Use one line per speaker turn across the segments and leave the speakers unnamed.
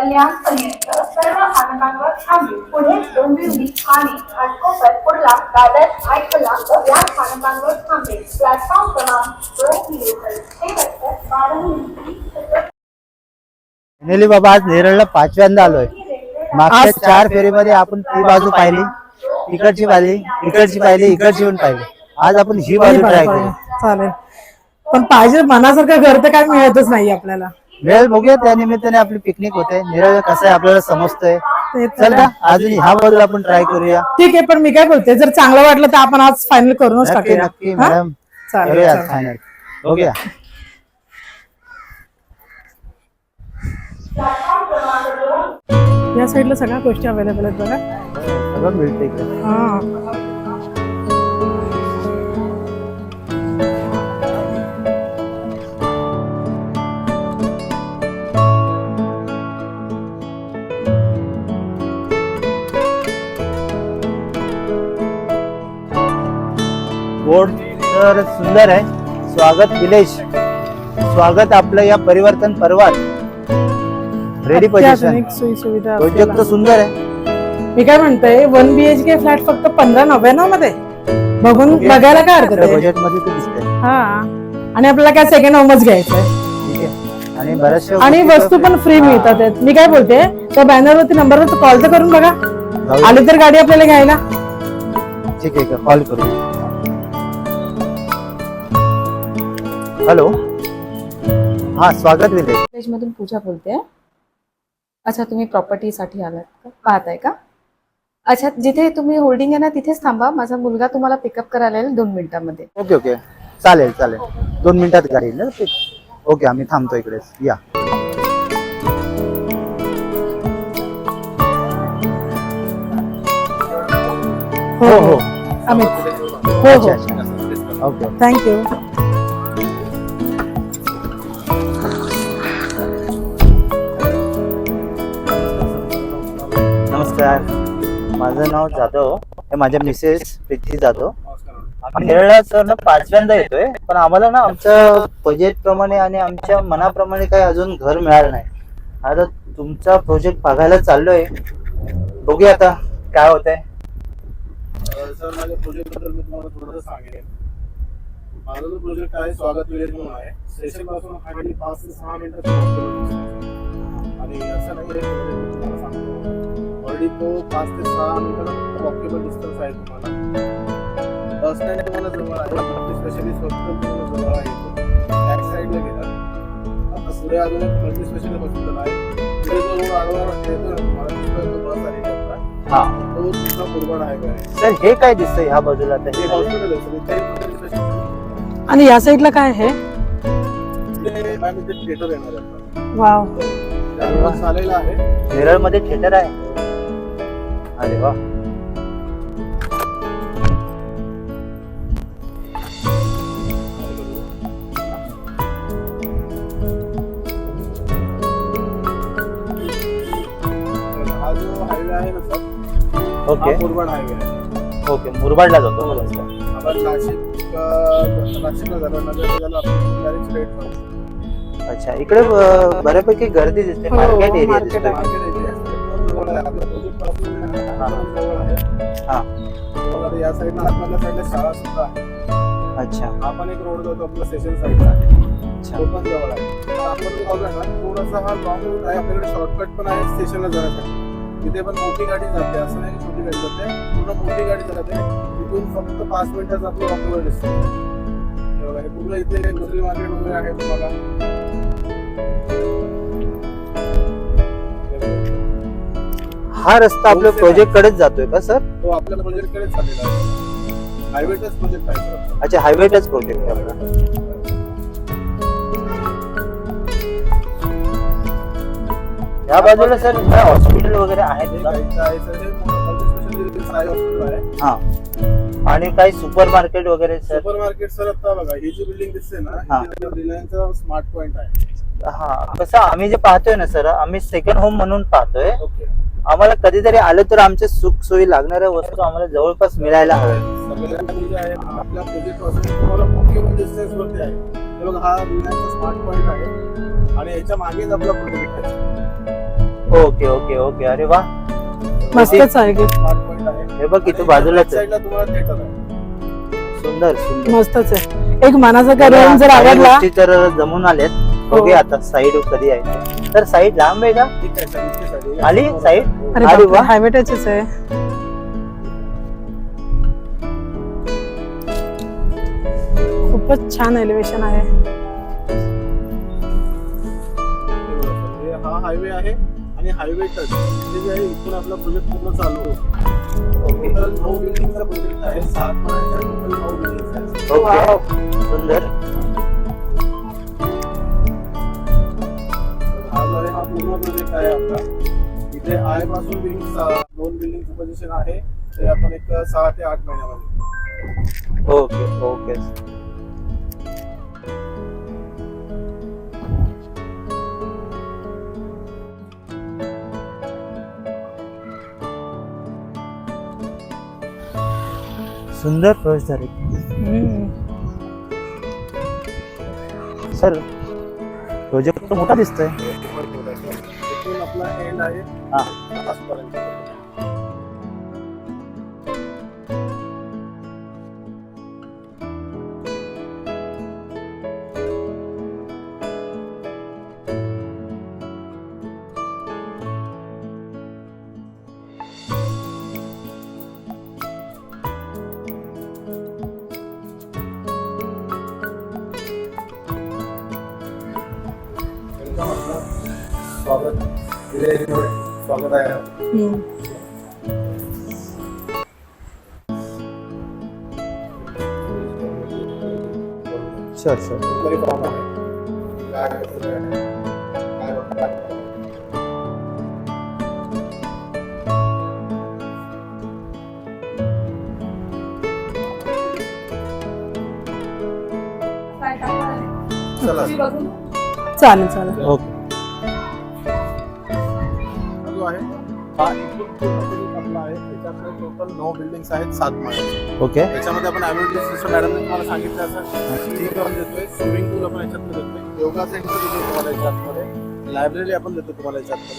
कल्याणपर्यंत सर्व स्थानकांवर थांबली. पुढे डोंबिवली ठाणे घाटकोपर कुर्ला दादर या स्थानकांवर थांबले. प्लॅटफॉर्म क्रमांक दोन लोकल हे
फायनली बाबा आज नेरळला पाचव्यांदा आलोय. मागच्या चार फेरीमध्ये आपण ती बाजू पाहिली इकडची पाहिली इकडची पाहिली इकडची पण पाहिली. आज आपण ही बाजू ट्राय करू
चालेल. पण पाहिजे मनासारखं घर तर काय मिळतच नाही आपल्याला.
वेळ बघूया त्या निमित्ताने आपली पिकनिक होते. नेरळ कसं आहे आपल्याला समजतंय. चल का अजून ह्या बाजूला आपण ट्राय करूया.
ठीक आहे पण मी काय बोलते जर चांगलं वाटलं तर आपण आज फायनल करूनच
नक्की
टाकूया.
नक्की
हा?
मॅडम
चालेल,
करूया
चालेल.
फायनल बघूया.
या साईडला सगळ्या गोष्टी अवेलेबल आहेत बघा.
सगळं मिळतं
हा.
बोर्ड तर सुंदर आहे. स्वागत विलेज स्वागत आपलं या परिवर्तन पर्वात. रेडी पोझिशन
अत्याधुनिक सोयी सुविधा
प्रोजेक्ट तर. सुंदर आहे.
मी काय म्हणते वन बीएचके फ्लॅट फक्त पंधरा नव्याण्णवमध्ये बघून बघायला काय हरकत आहे?
बजेटमध्ये ते दिसतंय.
हा. आणि आपल्याला काय सेकंड होमच घ्यायचंय
ठीक आहे. आणि बऱ्याचशा
आणि
गोष्टी
वस्तू पण फ्री मिळतात आहेत. मी काय बोलते त्या बॅनरवरती नंबरवर कॉल तर करून बघा.
जाऊ-
आली तर गाडी आपल्याला घ्यायला.
ठीक आहे कॉल करू हॅलो हा स्वागत विलेज
पूजा बोलते अच्छा तुम्ही प्रॉपर्टीसाठी आलात का? पाहताय का? अच्छा जिथे तुम्ही होल्डिंग आहे ना तिथेच थांबा. माझा मुलगा तुम्हाला पिकअप करायला येईल दोन मिनिटांमध्ये.
ओके ओके चालेल चालेल. दोन मिनिटात गाडी येईल ना? ओके आम्ही थांबतो इकडेच या. हो हो.
अमित हो
अच्छा
हो
ओके
थँक्यू
माझं नाव जाधव. हे माझ्या मिसेस प्रीती जाधव. नेरळला सर ना पाचव्यांदा येतोय. पण आम्हाला ना आमच्या बजेट प्रमाणे आणि आमच्या मनाप्रमाणे काही अजून घर मिळालं नाही. आता तुमचा प्रोजेक्ट बघायला चाललोय. बघूया आता काय होतंय.
सर माझ्या प्रोजेक्टबद्दल मी तुम्हाला थोडंसं सांगेन. माझा जो प्रोजेक्ट आहे स्वागत विलेज म्हणून आहे. स्टेशनपासून हार्डली पाच ते सहा मिनिटं आणि असं नाही ऑलरेडी तो पाच ते सहा मिनिटं वॉकेबल डिस्टन्स आहे तुम्हाला. बस स्टँड तुम्हाला जवळ आहे. स्पेशालिस्ट हॉस्पिटल तुम्हाला जवळ आहे. बॅक साईडला गेला. आता पुढे अजून एक मल्टी स्पेशालिस्ट हॉस्पिटल आहे. पुढे जो रोड आडवा येतो तुम्हाला तिथं जो बस आता,
हा.
तो तुमचा आहे.
सर हे काय दिसतंय ह्या बाजूला
हे हॉस्पिटल आहे.
आणि या साईडला काय आहे?
थिएटर येणार आहे.
वाव
आहे.
मध्ये थिएटर आहे. अरे वा.
हा जो हायवे आहे ना सर
ओके
हा मुरबाड हायवे आहे.
ओके मुरबाडला जातो मला असं.
आपण नाशिक अं, नाशिकला झालं नगर झालं आपण डायरेक्ट स्ट्रेट जाऊ
अच्छा इकडे बऱ्यापैकी गर्दी दिसते
हो,
मार्केट एरिया
market
दिसतोय. हा. हा
या साईडला आतमधल्या साईडला शाळा सुद्धा आहे.
अच्छा.
हा पण एक रोड जातो आपला स्टेशन साईडला
अच्छा.
तो पण जवळ आहे. आपण जो बघा ना थोडासा हा लॉंग रूट आहे. आपल्याकडे शॉर्टकट पण आहे स्टेशनला जाण्यासाठी. तिथे पण मोठी गाडी जाते असं नाही छोटी गाडी जाते. पूर्ण मोठी गाडी जाते. तिथून फक्त पाच मिनिटाचं आपलं वॉकेबल दिसतं. पूर्ण इथे दुसरी मार्केट वगैरे आहे तुम्हाला. हा
रस्ता आपल्या प्रोजेक्ट कडेच जातोय का सर?
तो आपल्या प्रोजेक्ट कडेच चाललेला आहे. हायवेचाच प्रोजेक्ट आहे.
अच्छा हायवेटच प्रोजेक्ट आहे आपला. या बाजूला सर हॉस्पिटल वगैरे आहेत
हे आहे सर. हे
हा. आणि काही सुपर मार्केट वगैरे सर?
सुपर मार्केट सर आता बघा ही जी बिल्डिंग दिसते
हा.
ना रिलायन्सचा स्मार्ट पॉइंट आहे.
हा. कसं आम्ही जे पाहतोय ना सर आम्ही सेकंड होम म्हणून पाहतोय. आम्हाला कधीतरी आलं तर आमच्या सुख सोयी लागणाऱ्या वस्तू आम्हाला जवळपास मिळायला हव्या
सगळ्यांनी जे आहे आपल्या प्रोजेक्टपासून तुम्हाला वॉकेबल डिस्टन्स वरती आहे. हे बघा हा रिलायन्सचा स्मार्ट पॉइंट आहे. आणि याच्या मागेच आपला प्रोजेक्ट आहे.
Okay okay okay. अरे वा.
मस्तच आहे
हे बघ इथे बाजूलाच सुंदर सुंदर.
मस्तच आहे. एक मनाचा करून जर आवडला
तर जमून आल्यात. बघूया आता साईड कधी आहे. तर साईड लांब आहे का. आली साईड
अरे
वा.
हायवे टचच आहे. खूपच छान एलिव्हेशन आहे.
हे हा हायवे आहे आणि हायवे टच म्हणजे जे आहे इथून आपला प्रोजेक्ट पूर्ण चालू होतो टोटल नऊ बिल्डिंगचा प्रोजेक्ट आहे. सात महिन्याच्या टोटल नऊ बिल्डिंग आहेत.
ओके. सुंदर.
आहे हा पूर्ण प्रोजेक्ट आहे आपला. इथे आयपासून बिल्डिंग दोन बिल्डिंगचं पोझिशन आहे. ते आपण एक सहा ते आठ महिन्यामध्ये.
Okay okay. सुंदर
हम्म.
सर प्रोजेक्ट मोठा दिसतोय.
आहे. काय काय बघताय? चला
चालेल चालेल
ओके
बिल्डिंग्स आहेत सात माळे
ओके.
त्याच्यामध्ये आपण ॲम्युनिटी सिस्टम मॅडमने तुम्हाला सांगितलं असं. टी पण देतोय स्विमिंग पूल आपण याच्यात देतोय. योगा सेंटर देतो तुम्हाला याच्यामध्ये. लायब्ररी आपण देतो तुम्हाला याच्यामध्ये.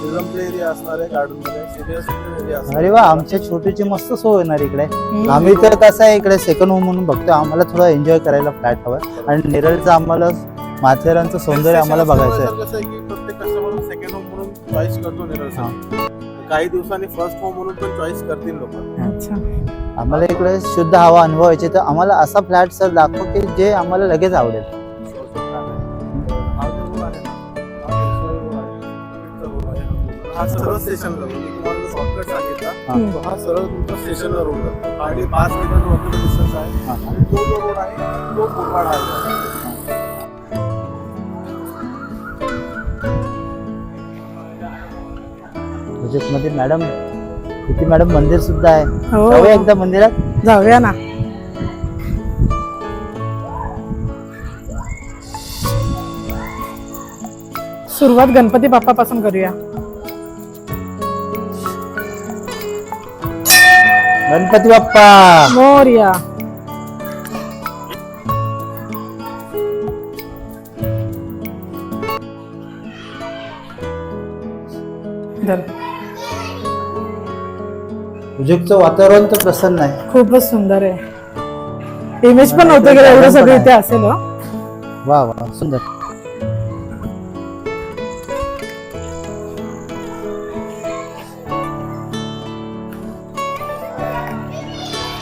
चिल्ड्रन प्ले एरिया असणार आहे गार्डनमध्ये. सिनियर सिटीजन एरिया असणार
अरे वा आमच्या छोटीची मस्त सोय होणार इकडे. आम्ही तर कसं आहे इकडे सेकंड होम म्हणून बघतो. आम्हाला थोडं एन्जॉय करायला फ्लॅट हवं आणि निरळचं आम्हाला माथेरानचं सौंदर्य आम्हाला बघायचं आहे.
कसं आहे की प्रत्येक कस्टमर सेकंड होम म्हणून चॉईस करतो निरळ काही दिवसांनी फर्स्ट होम म्हणून पण चॉईस करतील लोक.
अच्छा.
आम्हाला इकडे शुद्ध हवा अनुभवायची तर आम्हाला असा फ्लॅट सर दाखव की जे आम्हाला लगेच आवडेल.
हा सरळ स्टेशनला मी तुम्हाला जो शॉर्टकट सांगितला. तो हा सरळ तुमचा स्टेशनला रोड जातो आणि पाच मीटर वरती डिस्टन्स आहे.
हा.
आणि तो जो रोड आहे तो कोरवाड आहे.
प्रोजेक्टमध्ये मॅडम किती मॅडम मंदिर सुद्धा आहे.
हो.
जाऊया एकदा मंदिरात.
जाऊया ना. सुरुवात गणपती बाप्पा पासून करूया.
गणपती बाप्पा!
मोर्या. धर.
प्रोजेक्टचं वातावरण तर प्रसन्न आहे.
खूपच सुंदर आहे. इमेज पण नव्हतं की एवढं सगळं इथे असेल हं.
वा वा सुंदर.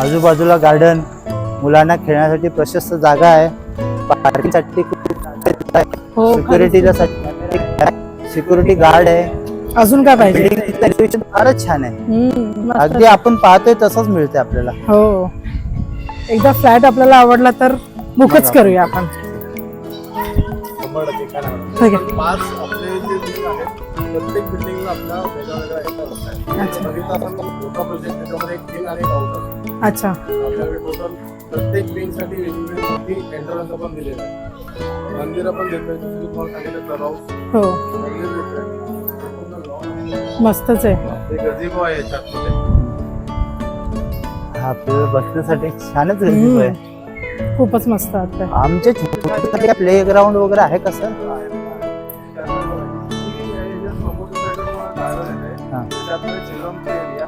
आजूबाजूला गार्डन मुलांना खेळण्यासाठी प्रशस्त जागा आहे. पार्किंगसाठी
हो
सिक्युरिटीला सिक्युरिटी गार्ड आहे.
अजून काय पाहिजे?
बिल्डिंग डेकोरेशन फारच छान आहे.
हम्म, मस्त.
अगदी आपण पाहतोय तसंच मिळते आपल्याला.
हो. एकदा फ्लॅट आपल्याला आवडला तर बुकच करूया आपण.
शंभर टक्के काय नाही
ठीक आहे.
पाच आपले जे बिल्डिंग आहेत प्रत्येक बिल्डिंगला आपला वेगळा वेगळा एक house आहे.
अच्छा.
बघितलं असाल तर मोठा प्रोजेक्ट त्याच्यामध्ये एक विंग आणि एक आउट असतो
अच्छा.
आपल्याकडे टोटल प्रत्येक विंगसाठी वेगवेगळी मोठी एंट्रन्स आपण दिलेलं आहे मंदिर आपण देतोय जसं की तुम्हाला सांगितलं क्लब हाऊस
हो.
मंदिर देतोय.
मस्तच आहे.
याच्यात
हा बसण्यासाठी छानच गरजेचं आहे
खूपच मस्त वाटतंय.
आमचे छोटे प्ले ग्राउंड वगैरे आहे का सर
आतमध्ये चिल्ड्रनचा एरिया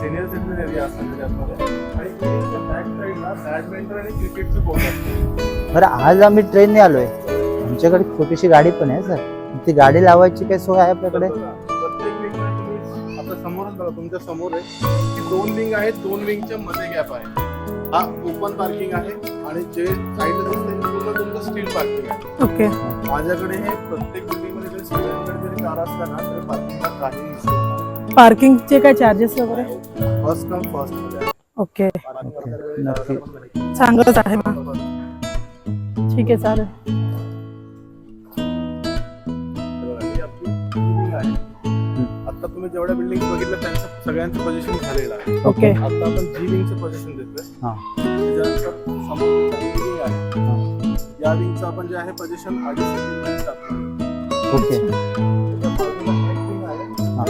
सिनियर सिटीजन एरिया असणार त्याच्यामध्ये. आणि बॅक साईडला बॅडमिंटन आणि क्रिकेटचं कोर्ट असतं
बरं आज आम्ही ट्रेनने आलोय. आमच्याकडे छोटीशी गाडी पण आहे सर ती गाडी लावायची काय सोय आहे आपल्याकडे?
तुमच्यासमोर आहे. की दोन विंग आहेत दोन विंगच्या मध्ये गॅप आहे. हा ओपन पार्किंग आहे आणि जे साईडला दिसते पूर्ण तुमचं स्टील पार्किंग आहे.
ओके
माझ्याकडे हे प्रत्येक बिल्डिंगमध्ये जरी सगळ्यांकडे जरी कार ना तरी पार्किंगला काही
पार्किंगचे काय चार्जेस वगैरे?
फर्स्ट कम फर्स्टमध्ये.
ओके. चांगलंच आहे मग. ठीक आहे चालेल.
जेवढ्या बिल्डिंग बघितल्या त्यांचं सगळ्यांचं पोझिशन झालेलं आहे.
ओके
आता आपण जी विंगचं पोझिशन देतोय.
हा.
त्याच्यानंतर समोर विंग आहे. या विंगचं आपण जे आहे पोझिशन अडीच सेंटीमीटर
ओके. हा.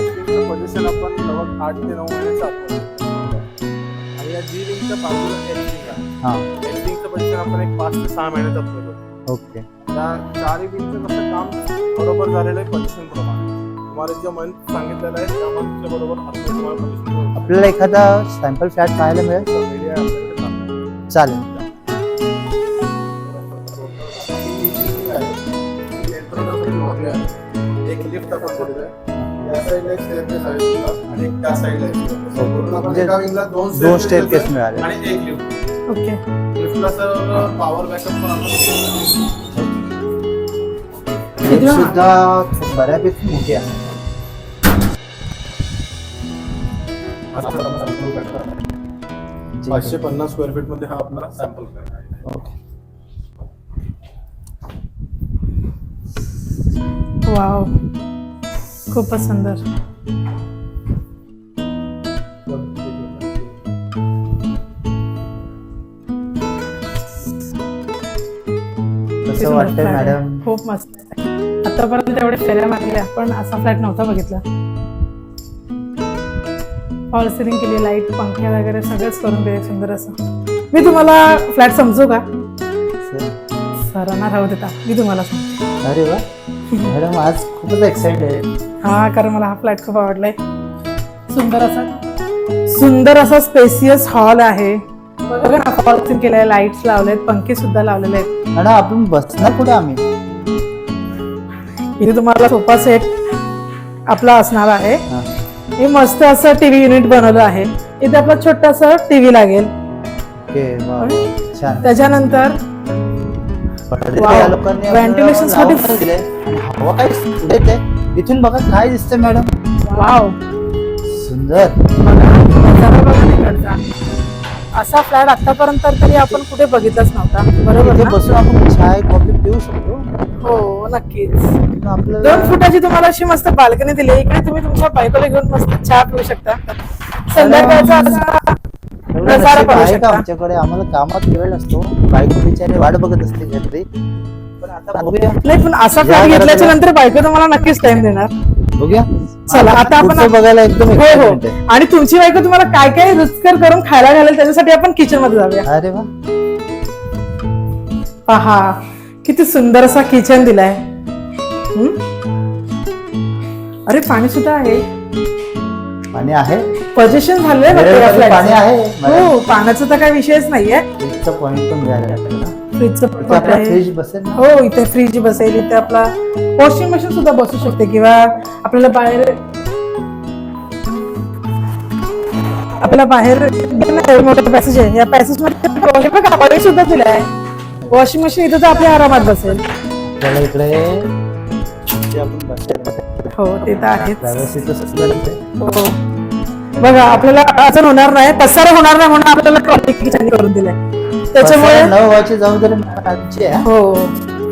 पोझिशन आपण जवळ आठ ते नऊ मध्ये टाकतो आणि या जी विंगच्या बाजूला एच विंग आहे.
हा.
विंगचं पोझिशन आपण एक पाच ते सहा महिन्यात अपलोड
ओके
त्या चारही विंगचं कसं काम बरोबर झालेलं आहे पोझिशन प्रमाणे. सांगितलेलं आहे बरोबर
आपल्याला एखादा सॅम्पल फ्लॅट पाहायला मिळेल? चालेल.
एक लिफ्ट आपण दिलेलं आहे या साईडला एक स्टेअरकेस आहे तुला आणि एक त्या साईडला एक staircase. आहे. पूर्ण आपण
म्हणजे
दोन
स्टेअरकेस
आहे
मिळाले.
आणि एक लिफ्ट
ओके.
लिफ्टला सर पॉवर बॅकअप पण आपण
लिफ्ट सुद्धा बऱ्यापैकी मोठी आहे.
पाचशे पन्नास स्क्वेअर फीटमध्ये हा आपला सॅम्पल आहे.
वाव खूपच सुंदर.
कसं वाटतंय मॅडम
खूप मस्त. आहे. आतापर्यंत एवढे फेऱ्या मारल्या पण असा फ्लॅट नव्हता बघितला. फॉल सिलिंग केली लाइट पंखे वगैरे सगळंच करून दिले सुंदर असं. मी तुम्हाला फ्लॅट समजू का? सरांना राहू देता मी तुम्हाला सांगते
अरे वा. मॅडम आज खूपच एक्साइटेड
हा कारण मला हा फ्लॅट खूप आवडलाय. सुंदर असा सुंदर असा स्पेसियस हॉल आहे. बघा ना सिलिंग केलाय लाईट्स लावलेत पंखे सुद्धा लावलेले आहेत.
मॅडम आपण बसणार कुठे आम्ही?
इथे तुम्हाला सोफा सेट आपला असणार आहे.
हा.
हे मस्त असं टीव्ही युनिट बनवलं आहे. इथे आपला छोटासा टीव्ही लागेल. त्याच्यानंतर Ventilation साठी-
हवा काय इथून बघा काय दिसतंय मॅडम.
वाव.
सुंदर.
असा फ्लॅट आतापर्यंत तरी आपण कुठे बघितलाच नव्हता. बरोबर ना?
बसून आपण चाय कॉफी पिऊ शकतो.
हो नक्कीच.
पण आपल्याला
दोन फुटाची तुम्हाला अशी मस्त बाल्कनी दिली. इकडे तुम्ही तुमच्या बायकोला घेऊन मस्त चहा पिऊ शकता. संध्याकाळचा असा
एवढं
नजारा
नशीब
पाहू
आहे का
शकता.
आमच्याकडे? आम्हाला कामात वेळ नसतो. बायको बिचारे वाट बघत असते घरी. पण आता बघूया.
नाही पण असा
या
फ्लॅट
घरात
घेतल्याच्या. नंतर बायको तुम्हाला नक्कीच टाइम देणार.
बघूया.
चला आता आपण
पुढचं बघायला एकदम
हो हो.
excitement आहे.
आणि तुमची बायको तुम्हाला काय काय रुचकर करून खायला घालेल त्याच्यासाठी आपण किचनमध्ये जाऊया.
अरे वा.
पहा किती सुंदर असा किचन दिलाय. हम्म? अरे पाणी सुद्धा आहे.
पाणी आहे.
पोझिशन झालंय बघा
वेळेवर
या
पाणी
flat चं.
आहे
हो पाण्याचा तर काही विषयच नाहीये.
पॉइंट पण मिळाला आपल्याला.
फ्रीजचं
आपला
आहे.
फ्रीज बसेल ना?
हो इथे फ्रीज बसेल इथे आपला वॉशिंग मशीन सुद्धा बसू शकते किंवा आपल्याला बाहेर आपल्याला बाहेर एवढं मोठं पॅसेज आहे. या पॅसेजमध्ये बघा, कपाटे सुद्धा दिलं आहे वॉशिंग मशीन इथे तर आपल्या आरामात बसेल.
इकडे. आपण
हो ते तर आहेच.
प्रायव्हसीचं आहे.
हो. बघा आपल्याला अडचण होणार नाही पसारा होणार नाही म्हणून आपल्याला किचन करून दिलंय. त्याच्यामुळे
न व्हायची जबाबदारी आमची आहे.
हो.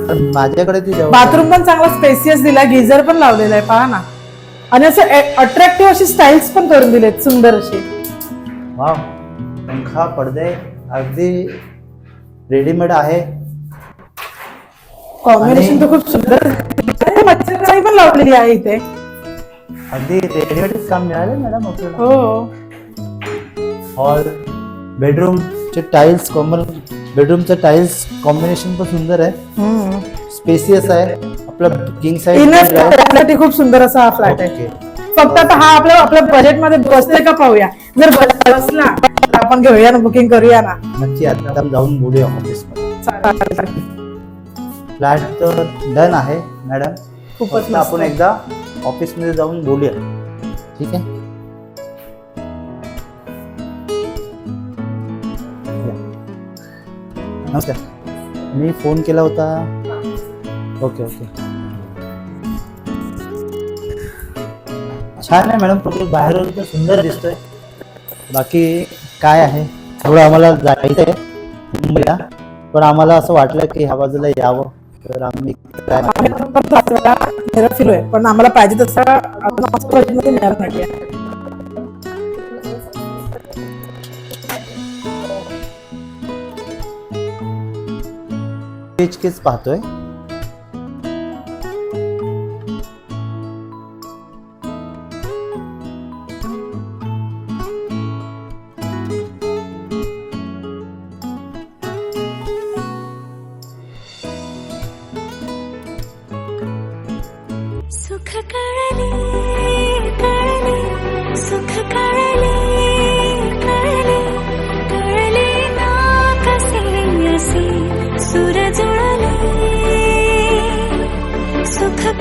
पण माझ्याकडे ती
बाथरूम पण चांगला स्पेसियस दिला गिझर पण लावलेला आहे पहा ना. आणि असं अट्रॅक्टिव्ह अशी स्टाईल्स पण करून दिलेत सुंदर असे
वाव. पंखा पडदे अगदी रेडीमेड आहे.
कॉम्बिनेशन तर खूप सुंदर. मच्छरदाणी पण लावलेली आहे इथे.
अगदी रेडीमेड काम मिळाले मॅडम
हो.
हॉल बेडरूमचे टाइल्स कॉमन बेडरूमचं टाइल्स कॉम्बिनेशन पण सुंदर आहे. स्पेसियस आहे. आपलं किंग साईज
खूप सुंदर असा हा फ्लॅट आहे. फक्त आता हा आपल्या आपल्या बजेटमध्ये बसतोय का पाहूया? जर बस- बसला तर आपण घेऊया ना बुकिंग करूया ना.
नक्की आता जाऊन बोलूया ऑफिसमध्ये
चालेल.
फ्लॅट तर डन आहे मॅडम
खूपच
फक्त आपण. एकदा ऑफिसमध्ये जाऊन बोलूया. ठीक आहे? नमस्कार. मी फोन केला होता. Okay okay. छान आहे मॅडम फोटो बाहेरून तर सुंदर दिसतोय. बाकी काय आहे? थोडं आम्हाला जायचं आहे मुंबईला. पण आम्हाला असं वाटलं की ह्या बाजूला यावं. तर आम्ही काय
आम्ही पण पाच वेळा पण आम्हाला पाहिजे तसं आपण नाही. बजेटमध्ये
केस पाहतोय.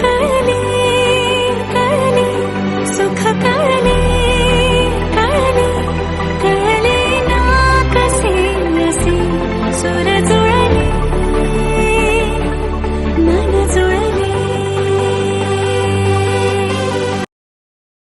Thank you.